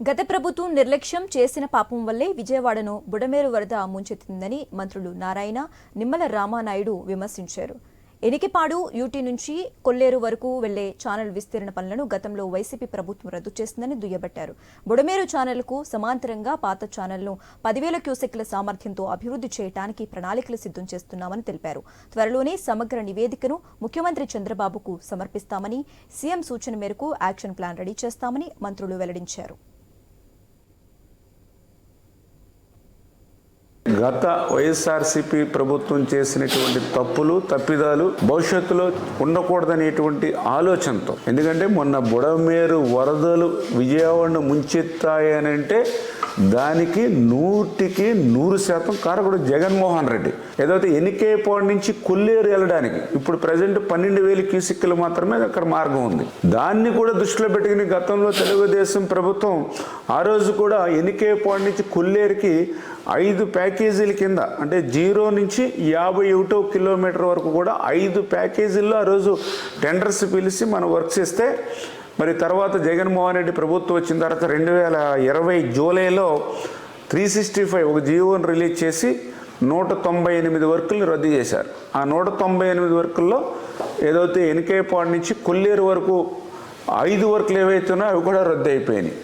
గత ప్రభుత్వం నిర్లక్ష్యం చేసిన పాపం వల్లే విజయవాడను బుడమేరు వరద ముంచెత్తిందని మంత్రులు నారాయణ నిమ్మల రామానాయుడు విమర్శించారు. ఎనికిపాడు యూటీ నుంచి కొల్లేరు వరకు వెళ్ళే ఛానల్ విస్తరణ పనులను గతంలో వైసీపీ ప్రభుత్వం రద్దు చేసిందని దుయ్యబట్టారు. బుడమేరు ఛానల్కు సమాంతరంగా పాత ఛానల్ను పదివేల క్యూసెక్ల సామర్థ్యంతో అభివృద్ధి చేయడానికి ప్రణాళికలు సిద్ధం చేస్తున్నామని తెలిపారు. త్వరలోనే సమగ్ర నివేదికను ముఖ్యమంత్రి చంద్రబాబుకు సమర్పిస్తామని సీఎం సూచన మేరకు యాక్షన్ ప్లాన్ రెడీ చేస్తామని మంత్రులు వెల్లడించారు. గత వైఎస్ఆర్సీపీ ప్రభుత్వం చేసినటువంటి తప్పులు తప్పిదాలు భవిష్యత్తులో ఉండకూడదనేటువంటి ఆలోచనతో. ఎందుకంటే మొన్న బుడమేరు వరదలు విజయవాడను ముంచెత్తాయనంటే దానికి నూటికి నూరు శాతం కారకుడు జగన్మోహన్ రెడ్డి. ఏదైతే ఎన్నికేపాడు నుంచి కొల్లేరు వెళ్ళడానికి ఇప్పుడు ప్రజెంట్ పన్నెండు వేల క్యూసిక్కులు మాత్రమే అక్కడ మార్గం ఉంది. దాన్ని కూడా దృష్టిలో పెట్టుకుని గతంలో తెలుగుదేశం ప్రభుత్వం ఆ రోజు కూడా ఎన్నికేపాడు నుంచి కొల్లేరుకి ఐదు ప్యాకేజీల కింద అంటే జీరో నుంచి యాభై ఒకటో కిలోమీటర్ వరకు కూడా ఐదు ప్యాకేజీల్లో ఆ రోజు టెండర్స్ పిలిచి మనం వర్క్ చేస్తే మరి తర్వాత జగన్మోహన్ రెడ్డి ప్రభుత్వం వచ్చిన తర్వాత రెండు వేల ఇరవై జూలైలో త్రీ సిక్స్టీ ఫైవ్ ఒక జీవోని రిలీజ్ చేసి నూట తొంభై ఎనిమిది వర్కుల్ని రద్దు చేశారు. ఆ నూట తొంభై ఎనిమిది వర్కుల్లో ఏదైతే ఎన్కేపాడు నుంచి కొల్లేరు వరకు ఐదు వర్కులు ఏవైతే ఉన్నాయో అవి కూడా రద్దు అయిపోయినాయి.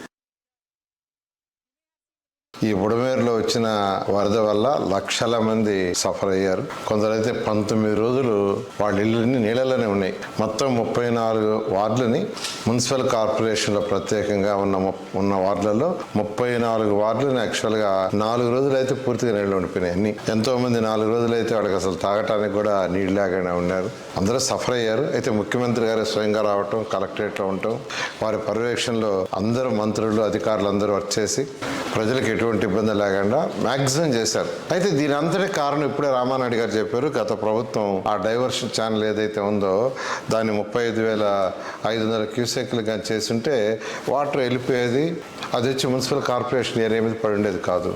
ఈ బుడమేరులో వచ్చిన వరద వల్ల లక్షల మంది సఫర్ అయ్యారు కొందరైతే పంతొమ్మిది రోజులు వాళ్ళ ఇళ్ళని నీళ్ళలోనే ఉన్నాయి. మొత్తం ముప్పై నాలుగు వార్డులని మున్సిపల్ కార్పొరేషన్లో ప్రత్యేకంగా ఉన్న ఉన్న వార్డులలో ముప్పై నాలుగు వార్డులని యాక్చువల్గా నాలుగు రోజులు అయితే పూర్తిగా నీళ్ళు ఉండిపోయినాయి అన్ని. ఎంతో మంది నాలుగు రోజులు అయితే వాళ్ళకి అసలు తాగటానికి కూడా నీళ్ళు లేకుండా ఉన్నారు. అందరూ సఫర్ అయ్యారు అయితే ముఖ్యమంత్రి గారు స్వయంగా రావటం కలెక్టరేట్లో ఉండటం వారి పర్యవేక్షణలో అందరూ మంత్రులు అధికారులు అందరూ వర్క్ చేసి ప్రజలకు ఎటువంటి ఇబ్బంది లేకుండా మ్యాక్సిమం చేశారు. అయితే దీని అంతటి కారణం ఇప్పుడే రామానాయుడు గారు చెప్పారు. గత ప్రభుత్వం ఆ డైవర్షన్ ఛానల్ ఏదైతే ఉందో దాన్ని ముప్పై ఐదు వేల ఐదు వందల క్యూసెక్లు కానీ చేస్తుంటే వాటర్ వెళ్ళిపోయేది అది వచ్చి మున్సిపల్ కార్పొరేషన్ ఏరియా మీద పడి ఉండేది కాదు.